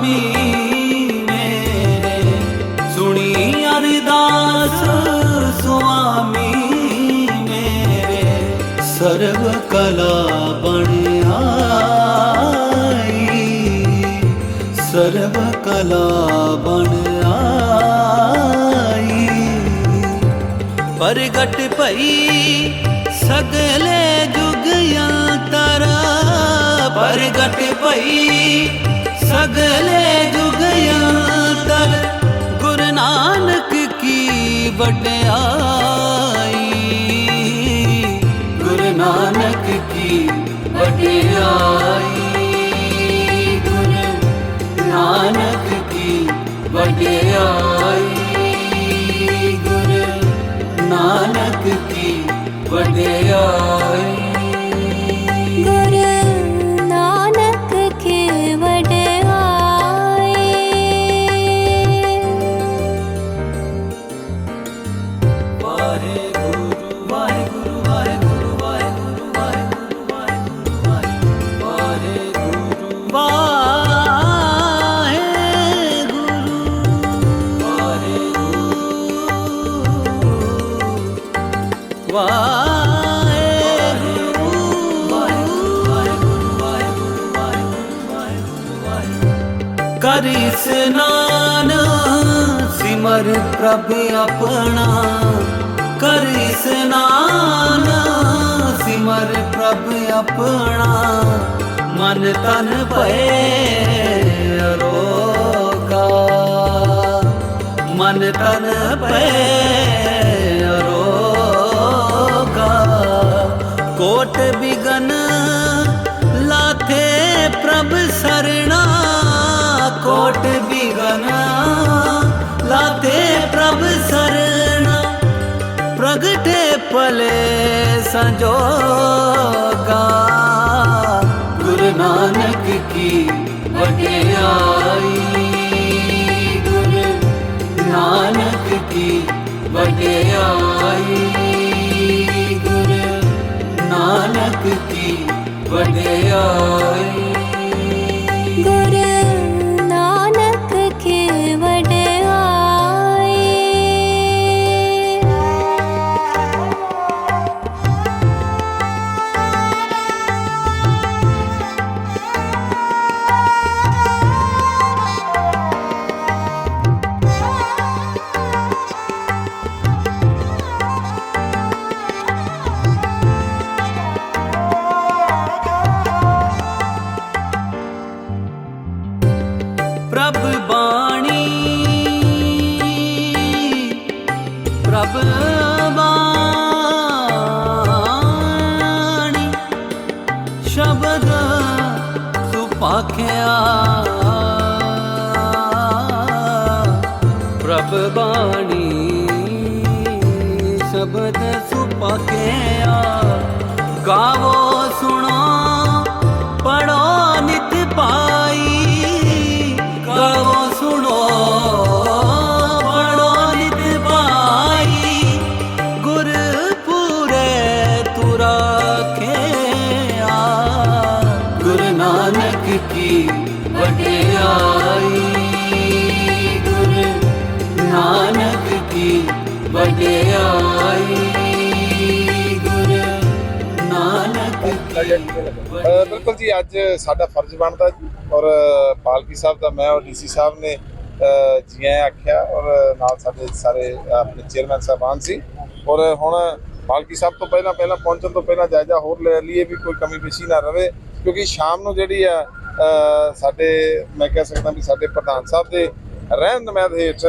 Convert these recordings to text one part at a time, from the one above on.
ਸੁਆਮੀ ਮੇਰੇ। ਸੁਣੀ ਅਰਦਾਸ ਸੁਆਮੀ ਮੇਰੇ। ਸਰਬ ਕਲਾ ਬਣਿਆ ਸਰਬ ਕਲਾ ਬਣਿਆ ਪ੍ਰਗਟ ਭਈ ਸਗਲੇ ਜੁਗਿਆ ਅੰਤਰ ਪਰਗਟ ਭਈ ਸਗਲੇ ਜੁਗ ਅੰਤਰ ਗੁਰੂ ਨਾਨਕ ਕੀ ਵਡਿਆਈ। ਗੁਰੂ ਨਾਨਕ ਕੀ ਵਡਿਆਈ। ਗੁਰੂ ਨਾਨਕ ਕੀ ਵਡਿਆਈ। ਗੁਰੂ ਨਾਨਕ ਕੀ ਵਡਿਆਈ। ਕਰ ਇਸਨਾਨ ਸਿਮਰ ਪ੍ਰਭ ਆਪਣਾ ਕਰ ਇਸਨਾਨ ਸਿਮਰ ਪ੍ਰਭ ਆਪਣਾ ਮਨ ਤਨ ਭਏ ਰੋਗਾ ਮਨ ਤਨ ਭਏ ਸੰਜੋਗਾ ਗੁਰੂ ਨਾਨਕ ਕੀ ਵਡਿਆਈ ਗੁਰੂ ਨਾਨਕ ਕੀ ਵਡਿਆਈ ਗੁਰੂ ਨਾਨਕ ਕੀ ਵਡਿਆਈ ਬਾਣੀ। ਪ੍ਰਭ ਬਾਣੀ। ਸ਼ਬਦ ਸੁਪਾਖਿਆ ਪ੍ਰਭ ਬਾਣੀ। ਸ਼ਬਦ ਸੁਪਾਖਿਆ ਗਾਵੋ ਗੁਰੂ ਨਾਨਕ ਕੀ ਵਡਿਆਈ। ਗੁਰੂ ਨਾਨਕ ਕੀ ਵਡਿਆਈ। ਗੁਰੂ ਨਾਨਕ ਕੀ ਬਿਲਕੁਲ ਜੀ, ਅੱਜ ਸਾਡਾ ਫਰਜ਼ ਬਣਦਾ ਔਰ ਪਾਲਕੀ ਸਾਹਿਬ ਦਾ ਮੈਂ ਔਰ ਡੀਸੀ ਸਾਹਿਬ ਨੇ ਜੀ ਐ ਆਖਿਆ। ਔਰ ਨਾਲ ਸਾਡੇ ਸਾਰੇ ਆਪਣੇ ਚੇਅਰਮੈਨ ਸਾਹਿਬਾਨ ਸੀ। ਔਰ ਹੁਣ ਪਾਲਕੀ ਸਾਹਿਬ ਤੋਂ ਪਹਿਲਾਂ ਪਹਿਲਾਂ ਪਹੁੰਚਣ ਤੋਂ ਪਹਿਲਾਂ ਜਾਇਜ਼ਾ ਹੋਰ ਲੈ ਲਈਏ ਵੀ ਕੋਈ ਕਮੀ ਪੇਸ਼ੀ ਨਾ ਰਵੇ। ਕਿਉਂਕਿ ਸ਼ਾਮ ਨੂੰ ਜਿਹੜੀ ਆ ਸਾਡੇ, ਮੈਂ ਕਹਿ ਸਕਦਾ ਵੀ ਸਾਡੇ ਪ੍ਰਧਾਨ ਸਾਹਿਬ ਦੇ ਰਹਿਣ ਰਹਿਨੁਮਾਇਤ ਹੇਠ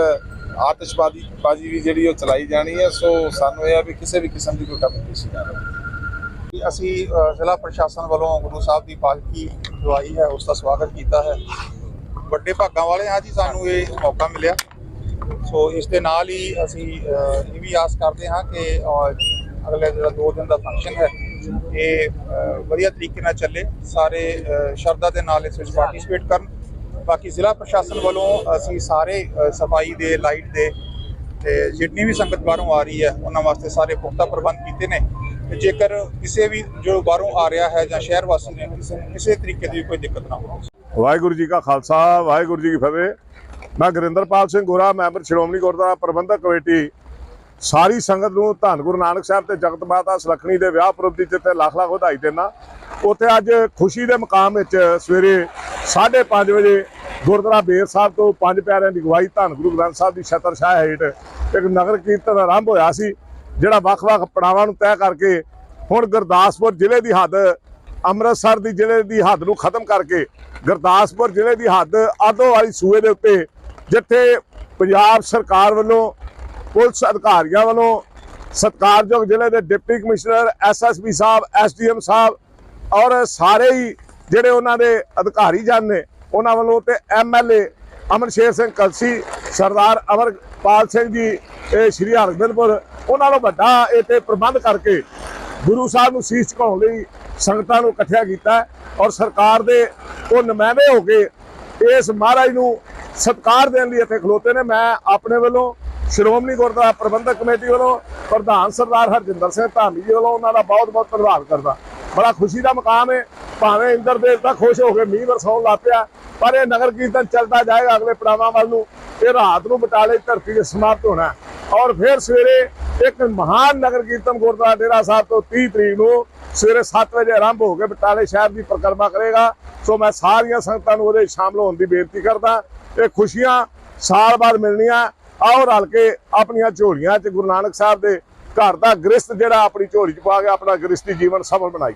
ਆਤਿਸ਼ਬਾਜ਼ੀ, ਬਾਜੀ ਵੀ ਜਿਹੜੀ ਉਹ ਚਲਾਈ ਜਾਣੀ ਹੈ, ਸੋ ਸਾਨੂੰ ਇਹ ਆ ਵੀ ਕਿਸੇ ਵੀ ਕਿਸਮ ਦੀ ਕੋਈ ਕਮੀ ਪੇਸ਼ੀ ਨਾ ਰਹੇ। ਅਸੀਂ ਜ਼ਿਲ੍ਹਾ ਪ੍ਰਸ਼ਾਸਨ ਵੱਲੋਂ ਗੁਰੂ ਸਾਹਿਬ ਦੀ ਪਾਲਕੀ ਜੋ ਆਈ ਹੈ, ਉਸ ਦਾ ਸਵਾਗਤ ਕੀਤਾ ਹੈ। ਵੱਡੇ ਭਾਗਾਂ ਵਾਲੇ ਹਾਂ ਜੀ, ਸਾਨੂੰ ਇਹ ਮੌਕਾ ਮਿਲਿਆ। ਸੋ ਇਸ ਦੇ ਨਾਲ ਹੀ ਅਸੀਂ ਇਹ ਵੀ ਆਸ ਕਰਦੇ ਹਾਂ ਕਿ ਅਗਲੇ ਜਿਹੜਾ 2 ਦਿਨ ਦਾ ਫੰਕਸ਼ਨ ਹੈ ਇਹ ਵਧੀਆ ਤਰੀਕੇ ਨਾਲ ਚੱਲੇ। ਸਾਰੇ ਸ਼ਰਧਾ ਦੇ ਨਾਲ ਇਸ ਵਿੱਚ ਪਾਰਟਿਸਿਪੇਟ ਕਰਨ। ਬਾਕੀ ਜ਼ਿਲ੍ਹਾ ਪ੍ਰਸ਼ਾਸਨ ਵੱਲੋਂ ਅਸੀਂ ਸਾਰੇ ਸਫ਼ਾਈ ਦੇ, ਲਾਈਟ ਦੇ ਤੇ ਜਿੰਨੀ ਵੀ ਸੰਗਤ ਬਾਹਰੋਂ ਆ ਰਹੀ ਹੈ, ਉਹਨਾਂ ਵਾਸਤੇ ਸਾਰੇ ਪੁਖਤਾ ਪ੍ਰਬੰਧ ਕੀਤੇ ਨੇ। ਜੇਕਰ ਕਿਸੇ ਵੀ ਜੋ ਬਾਹਰੋਂ ਆ ਰਿਹਾ ਹੈ ਜਾਂ ਸ਼ਹਿਰ ਵਾਸੀ ਨੇ, ਕਿਸੇ ਕਿਸੇ ਤਰੀਕੇ ਦੀ ਕੋਈ ਦਿੱਕਤ ਨਾ ਹੋਵੇ। ਵਾਹਿਗੁਰੂ ਜੀ ਕਾ ਖਾਲਸਾ, ਵਾਹਿਗੁਰੂ ਜੀ ਕੀ ਫਤਿਹ। ਮੈਂ ਗੁਰਿੰਦਰਪਾਲ ਸਿੰਘ ਗੋਰਾ, ਮੈਂਬਰ ਸ਼੍ਰੋਮਣੀ ਗੁਰਦੁਆਰਾ ਪ੍ਰਬੰਧਕ ਕਮੇਟੀ ਸਾਰੀ ਸੰਗਤ ਨੂੰ ਧੰਨ ਗੁਰੂ ਨਾਨਕ ਸਾਹਿਬ ਤੇ ਜਗਤ ਮਾਤਾ ਸੁਲੱਖਣੀ ਦੇ ਵਿਆਹ ਪੁਰਬ ਦੀ ਜਿੱਥੇ ਲੱਖ ਲੱਖ ਵਧਾਈ ਦੇਣਾ ਉੱਥੇ ਅੱਜ ਖੁਸ਼ੀ ਦੇ ਮਕਾਮ ਵਿੱਚ ਸਵੇਰੇ 5:30 ਵਜੇ ਗੁਰਦੁਆਰਾ ਬੇਰ ਸਾਹਿਬ ਤੋਂ ਪੰਜ ਪਿਆਰਿਆਂ ਦੀ ਅਗਵਾਈ ਧੰਨ ਗੁਰੂ ਗ੍ਰੰਥ ਸਾਹਿਬ ਦੀ ਛਤਰ ਛਾਇਆ ਹੇਠ ਇੱਕ ਨਗਰ ਕੀਰਤਨ ਆਰੰਭ ਹੋਇਆ ਸੀ, ਜਿਹੜਾ ਵੱਖ-ਵੱਖ ਪੜਾਵਾਂ ਨੂੰ ਤੈਅ ਕਰਕੇ ਹੁਣ ਗੁਰਦਾਸਪੁਰ ਜ਼ਿਲ੍ਹੇ ਦੀ ਹੱਦ, ਅੰਮ੍ਰਿਤਸਰ ਦੀ ਜ਼ਿਲ੍ਹੇ ਦੀ ਹੱਦ ਨੂੰ ਖਤਮ ਕਰਕੇ ਗੁਰਦਾਸਪੁਰ ਜ਼ਿਲ੍ਹੇ ਦੀ ਹੱਦ ਆਦੋ ਵਾਲੀ ਸੂਏ ਦੇ ਉੱਤੇ ਜਿੱਥੇ ਪੰਜਾਬ ਸਰਕਾਰ ਵੱਲੋਂ ਪੁਲਿਸ ਅਧਿਕਾਰੀਆਂ ਵੱਲੋਂ ਸਤਿਕਾਰਯੋਗ ਜ਼ਿਲ੍ਹੇ ਦੇ ਡਿਪਟੀ ਕਮਿਸ਼ਨਰ ਐਸਐਸਪੀ ਸਾਹਿਬ ਐਸਡੀਐਮ ਸਾਹਿਬ ਔਰ ਸਾਰੇ ਹੀ ਜਿਹੜੇ ਉਹਨਾਂ ਦੇ ਅਧਿਕਾਰੀ ਜਨ ਨੇ, ਉਹਨਾਂ ਵੱਲੋਂ ਤੇ ਐਮਐਲਏ ਅਮਰਸ਼ੇਰ ਸਿੰਘ ਕਲਸੀ, ਸਰਦਾਰ ਅਮਰਪਾਲ ਸਿੰਘ ਜੀ, ਇਹ ਸ਼੍ਰੀ ਹਰਗੋਬਿੰਦਪੁਰ, ਉਹਨਾਂ ਨੂੰ ਵੱਡਾ ਇਹ ਤੇ ਪ੍ਰਬੰਧ ਕਰਕੇ ਗੁਰੂ ਸਾਹਿਬ ਨੂੰ ਸੀਸ ਝੁਕਾਉਣ ਲਈ ਸੰਗਤਾਂ ਨੂੰ ਇਕੱਠਿਆ ਕੀਤਾ ਔਰ ਸਰਕਾਰ ਦੇ ਉਹ ਨੁਮਾਇੰਦੇ ਹੋ ਕੇ ਇਸ ਮਹਾਰਾਜ ਨੂੰ ਸਤਿਕਾਰ ਦੇਣ ਲਈ ਇੱਥੇ ਖਲੋਤੇ ਨੇ। ਮੈਂ ਆਪਣੇ ਵੱਲੋਂ ਸ਼੍ਰੋਮਣੀ ਗੁਰਦੁਆਰਾ ਪ੍ਰਬੰਧਕ ਕਮੇਟੀ ਵੱਲੋਂ ਪ੍ਰਧਾਨ ਸਰਦਾਰ ਹਰਜਿੰਦਰ ਸਿੰਘ ਧਾਮੀ ਜੀ ਵੱਲੋਂ ਉਹਨਾਂ ਦਾ ਬਹੁਤ ਬਹੁਤ ਧੰਨਵਾਦ ਕਰਦਾ। ਬੜਾ ਖੁਸ਼ੀ ਦਾ ਮਕਾਮ ਹੈ ਭਾਵੇਂ ਇੰਦਰ ਦੇਵਤਾ ਖੁਸ਼ ਹੋ ਕੇ ਮੀਂਹ ਵਰਸਾਉਣ ਲੱਗ ਪਿਆ, ਪਰ ਇਹ ਨਗਰ ਕੀਰਤਨ ਚੱਲਦਾ ਜਾਏਗਾ ਅਗਲੇ ਪੜਾਵਾਂ ਵੱਲ ਨੂੰ। ਇਹ ਰਾਤ ਨੂੰ ਬਟਾਲੇ ਧਰਤੀ 'ਤੇ ਸਮਾਪਤ ਹੋਣਾ ਔਰ ਫਿਰ ਸਵੇਰੇ ਇੱਕ ਮਹਾਨ ਨਗਰ ਕੀਰਤਨ ਗੁਰਦੁਆਰਾ ਡੇਰਾ ਸਾਹਿਬ ਤੋਂ 30 ਤਰੀਕ ਨੂੰ ਸਵੇਰੇ 7 ਵਜੇ ਆਰੰਭ ਹੋ ਕੇ ਬਟਾਲੇ ਸ਼ਹਿਰ ਦੀ ਪਰਿਕਰਮਾ ਕਰੇਗਾ। ਸੋ ਮੈਂ ਸਾਰੀਆਂ ਸੰਗਤਾਂ ਨੂੰ ਉਹਦੇ ਸ਼ਾਮਲ ਹੋਣ ਦੀ ਬੇਨਤੀ ਕਰਦਾ। ਇਹ ਖੁਸ਼ੀਆਂ ਸਾਲ ਬਾਅਦ ਮਿਲਣੀਆਂ। ਆਓ ਰਲ ਕੇ ਆਪਣੀਆਂ ਝੋਲੀਆਂ 'ਚ ਗੁਰੂ ਨਾਨਕ ਸਾਹਿਬ ਦੇ ਘਰ ਦਾ ਗ੍ਰਸਤ ਜਿਹੜਾ ਆਪਣੀ ਝੋਲੀ 'ਚ ਪਾ ਕੇ ਆਪਣਾ ਗ੍ਰਸਤੀ ਜੀਵਨ ਸਫਲ ਬਣਾਈਏ।